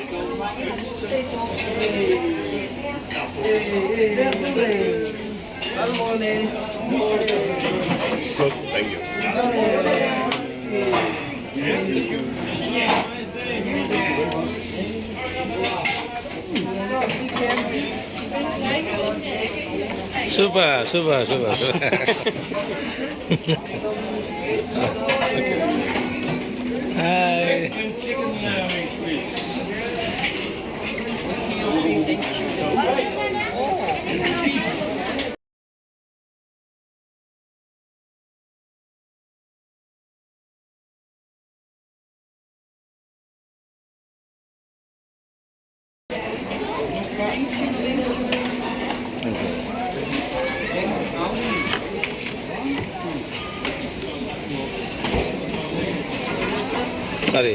Good, thank you. Super super super super hi சரி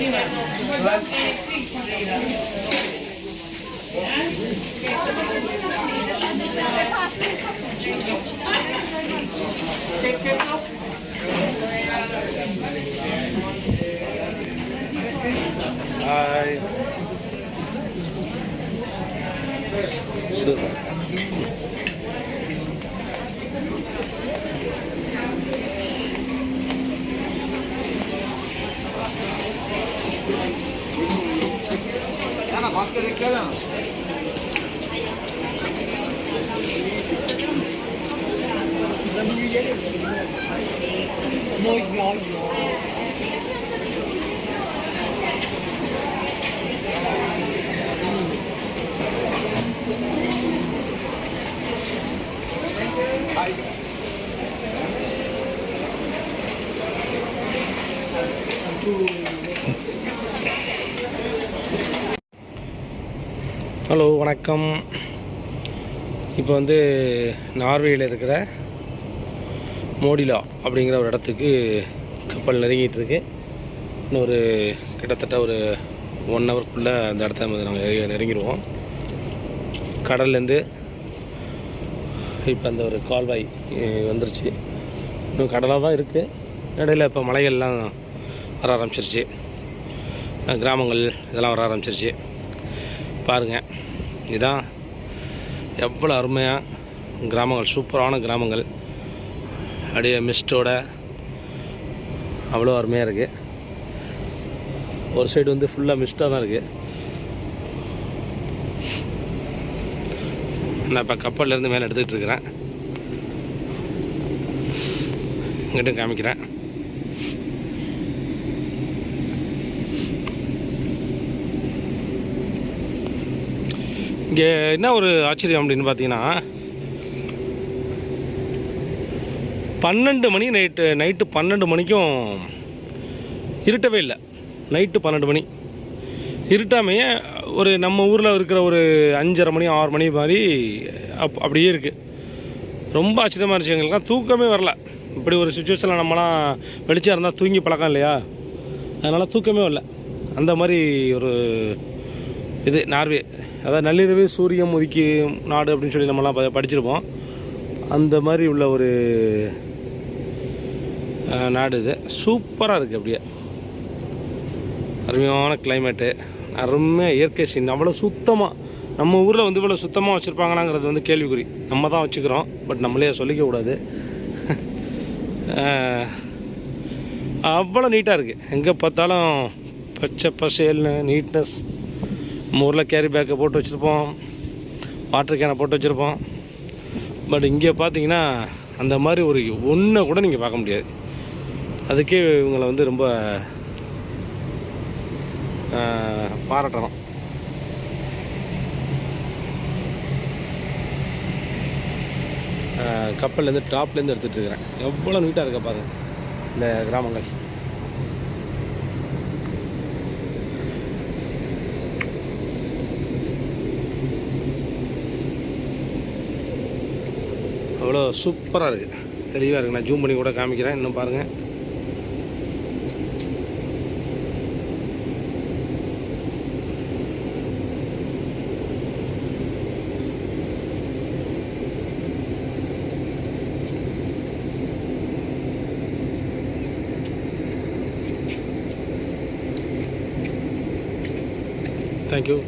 Thank you. Espera aqui, olha. Muito. Thank you. Hello வணக்கம். இப்போ வந்து நார்வேயில் இருக்கிற மோடிலா அப்படிங்கிற ஒரு இடத்துக்கு கப்பல் நெருங்கிட்டு இருக்கு இன்னும் ஒரு கிட்டத்தட்ட ஒரு ஒன் ஹவர்க்குள்ளே அந்த இடத்த வந்து நாங்கள் நெருங்கிடுவோம் கடல்லேருந்து இப்போ அந்த ஒரு கால்வாய் வந்துருச்சு. இன்னும் கடலாக தான் இருக்குது இடையில இப்போ மலைகள்லாம் வர ஆரம்பிச்சிருச்சு. கிராமங்கள் இதெல்லாம் வர ஆரம்பிச்சிருச்சு. பாருங்கள் இதுதான் எவ்வளோ அருமையாக கிராமங்கள் சூப்பரான கிராமங்கள். அப்படியே மிஸ்டோட அவ்வளோ அருமையாக இருக்குது ஒரு சைடு வந்து ஃபுல்லாக மிஸ்டாக தான் இருக்குது நான் இப்போ கப்பல்லேருந்து மேலே எடுத்துக்கிட்டு இருக்கிறேன். இங்கிட்டும் காமிக்கிறேன். இங்கே என்ன ஒரு ஆச்சரியம் அப்படின்னு பார்த்தீங்கன்னா பன்னெண்டு மணி நைட்டு நைட்டு பன்னெண்டு மணிக்கும் இருட்டவே இல்லை. நைட்டு பன்னெண்டு மணி. இருட்டாமையே ஒரு நம்ம ஊரில் இருக்கிற ஒரு அஞ்சரை மணி ஆறு மணி மாதிரி அப் அப்படியே இருக்குது ரொம்ப ஆச்சரியமாக இருந்துச்சு எங்களுக்குலாம் தூக்கமே வரல. இப்படி ஒரு சுச்சுவேஷனில் நம்மலாம் வெளிச்சம் இருந்தால் தூங்கி பழக்கம் இல்லையா? அதனால் தூக்கமே வரல. அந்த மாதிரி ஒரு இது நார்வே. அதாவது நள்ளிரவு சூரியன் உதிக்கி நாடு அப்படின்னு சொல்லி நம்மலாம் ப- படிச்சிருப்போம். அந்த மாதிரி உள்ள ஒரு நாடு இது. சூப்பராக இருக்குது அப்படியே. அருமையான கிளைமேட்டு அருமையாக இயற்கை சீன் அவ்வளோ சுத்தமாக நம்ம ஊரில் வந்து இவ்வளோ சுத்தமாக வச்சுருப்பாங்களாங்கிறது வந்து கேள்விக்குறி. நம்ம தான் வச்சுக்கிறோம். பட் நம்மளே சொல்லிக்க கூடாது. அவ்வளோ நீட்டாக இருக்குது எங்கே பார்த்தாலும் பச்சை பசேல்னு நீட்னஸ் நம்ம ஊரில் கேரி பேக்கை போட்டு வச்சுருப்போம். வாட்டர் கேனை போட்டு வச்சுருப்போம். பட் இங்கே பார்த்தீங்கன்னா அந்த மாதிரி ஒரு ஒன்றை கூட நீங்கள் பார்க்க முடியாது. அதுக்கே இவங்களை வந்து ரொம்ப பாராட்டணும். கப்பல்லேருந்து டாப்லேருந்து எடுத்துகிட்டு இருக்கிறேன். எவ்வளோ நீட்டாக இருக்க பாருங்கள் இந்த கிராமங்கள். அவ்வளோ சூப்பராக இருக்குது தெளிவாக இருக்குது நான் ஜூம் பண்ணி கூட காமிக்கிறேன். இன்னும் பாருங்கள் தேங்க்யூ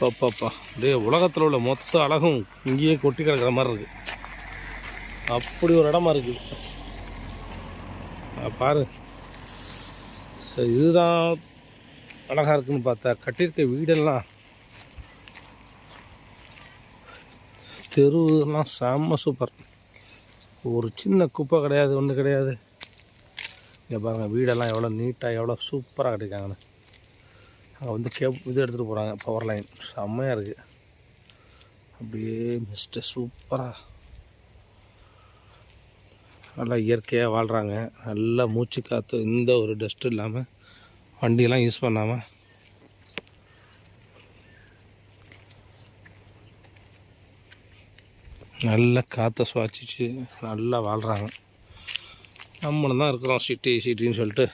பாப்பாப்பா அப்படியே உலகத்தில் உள்ள மொத்த அழகும் இங்கேயே கொட்டி கிடக்கிற மாதிரி இருக்குது அப்படி ஒரு இடமா இருக்குது பாரு. சரி, இதுதான் அழகாக இருக்குன்னு பார்த்தா கட்டியிருக்க வீடெல்லாம் தெருவெல்லாம் செம்ம சூப்பர். ஒரு சின்ன குப்பை கிடையாது ஒன்றும் கிடையாது. இங்கே பாருங்கள் வீடெல்லாம் எவ்வளோ நீட்டாக எவ்வளோ சூப்பராக கிடைக்காங்கண்ணே அங்கே வந்து கேப் இது எடுத்துகிட்டு போகிறாங்க பவர் லைன் செம்மையாக இருக்குது அப்படியே மிஸ்டர் சூப்பராக நல்லா இயற்கையாக வாழ்கிறாங்க நல்லா மூச்சு காற்று எந்த ஒரு டஸ்ட்டும் இல்லாமல் வண்டியெல்லாம் யூஸ் பண்ணாமல் நல்லா காற்றை சுவாசிச்சு நல்லா வாழ்கிறாங்க நம்மளும் தான் இருக்கிறோம் சிட்டி சிட்டின்னு சொல்லிட்டு.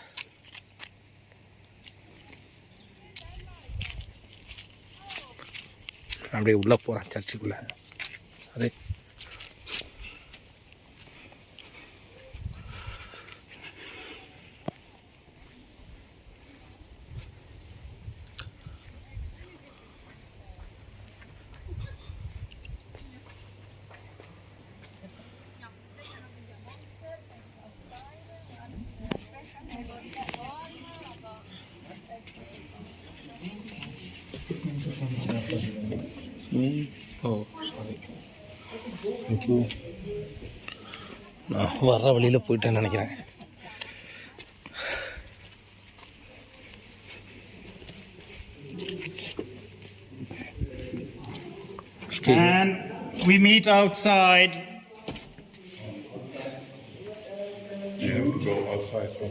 அப்படியே உள்ளே போகிறேன் சர்ச்சுக்குள்ளே. அதே ஓ சாரி தேங்க்யூ நான் வர்ற வழியில் போயிட்டேன்னு நினைக்கிறேன். And we meet outside. Go outside. So.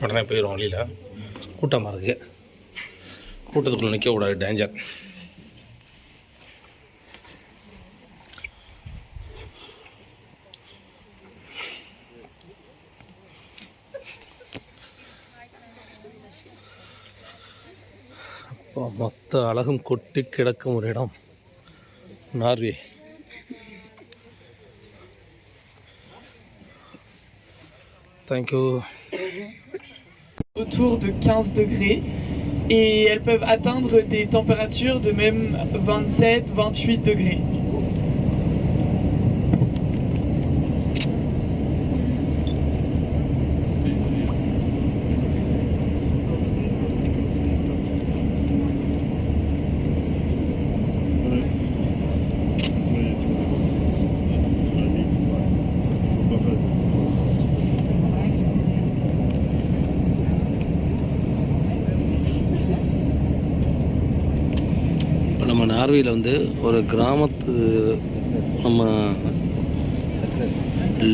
உடனே போயிடும் வழியில் கூட்டமாக இருக்குது கூட்டத்துக்குள்ளே நிற்கக்கூடாது danger மொத்த அழகும் கொட்டி கிடக்கும் ஒரு இடம் Norway thank you autour de 15 degrés et elles peuvent atteindre des températures de même 27, 28 degrés. நார்வேயில் வந்து ஒரு கிராமத்து நம்ம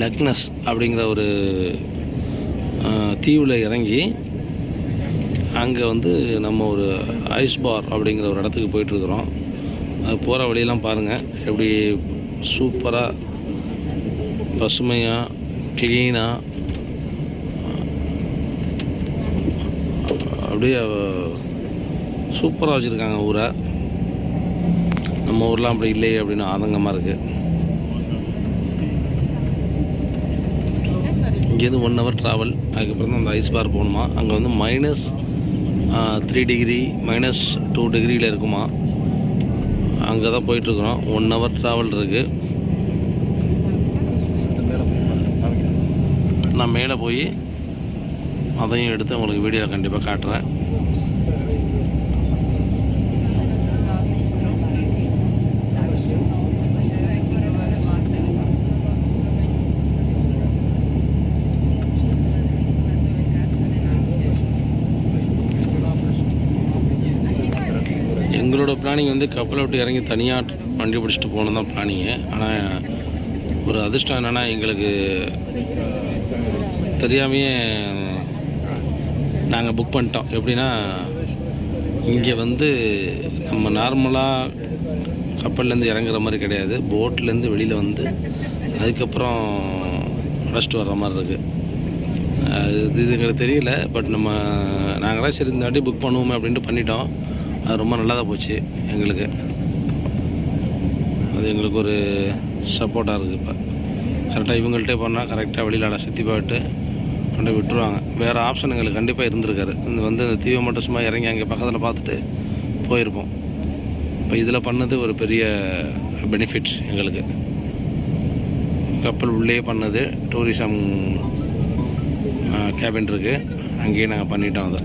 லக்னஸ் அப்படிங்கிற ஒரு தீவில் இறங்கி அங்கே வந்து நம்ம ஒரு ஐஸ் பார் அப்படிங்கிற ஒரு இடத்துக்கு போயிட்டுருக்குறோம். அது போகிற வழியெல்லாம் பாருங்கள் எப்படி சூப்பராக பசுமையாக க்ளீனாக அப்படியே சூப்பராக வச்சுருக்காங்க ஊரை. நம்ம ஊர்லாம் அப்படி இல்லையே அப்படின்னு ஆதங்கமாக இருக்குது இங்கேருந்து ஒன் ஹவர் ட்ராவல் அதுக்கப்புறம் தான் அந்த ஐஸ் பார் போகணுமா? அங்கே வந்து minus three degree minus two டிகிரியில் இருக்குமா? அங்கே தான் போயிட்டுருக்குறோம் ஒன் ஹவர் ட்ராவல் இருக்குது நான் மேலே போய் அதையும் எடுத்து உங்களுக்கு வீடியோவில் கண்டிப்பாக காட்டுறேன். பிளானிங் வந்து கப்பலை விட்டு இறங்கி தனியாக வண்டி பிடிச்சிட்டு போகணும் தான் பிளானிங்கு ஆனால் ஒரு அதிர்ஷ்டம் என்னென்னா எங்களுக்கு தெரியாமையே நாங்கள் புக் பண்ணிட்டோம். எப்படின்னா இங்கே வந்து நம்ம நார்மலாக கப்பல்லேருந்து இறங்குற மாதிரி கிடையாது. போட்லேருந்து வெளியில் வந்து அதுக்கப்புறம் அழைச்சிட்டு வர்ற மாதிரி இருக்குது இது இது எங்களுக்கு தெரியல பட் நம்ம நாங்களாம் சரி இந்த வாட்டி புக் பண்ணுவோமே அப்படின்ட்டு பண்ணிட்டோம். அது ரொம்ப நல்லா தான் போச்சு எங்களுக்கு. அது எங்களுக்கு ஒரு சப்போர்ட்டாக இருக்குது இப்போ. கரெக்டாக இவங்கள்ட்டே போனால் கரெக்டாக வெளியில் சுற்றி போயிட்டு கொண்டு போய் விட்டுருவாங்க. வேறு ஆப்ஷன் எங்களுக்கு கண்டிப்பாக இருந்திருக்காரு இந்த வந்து இந்த தீவை மட்டும் சும்மா இறங்கி அங்கே பக்கத்தில் பார்த்துட்டு போயிருப்போம். இப்போ இதில் பண்ணது ஒரு பெரிய பெனிஃபிட் எங்களுக்கு. கப்பல் உள்ளே பண்ணது டூரிசம் கேபின் இருக்குது அங்கேயே நாங்கள் பண்ணிட்டோம் அதை.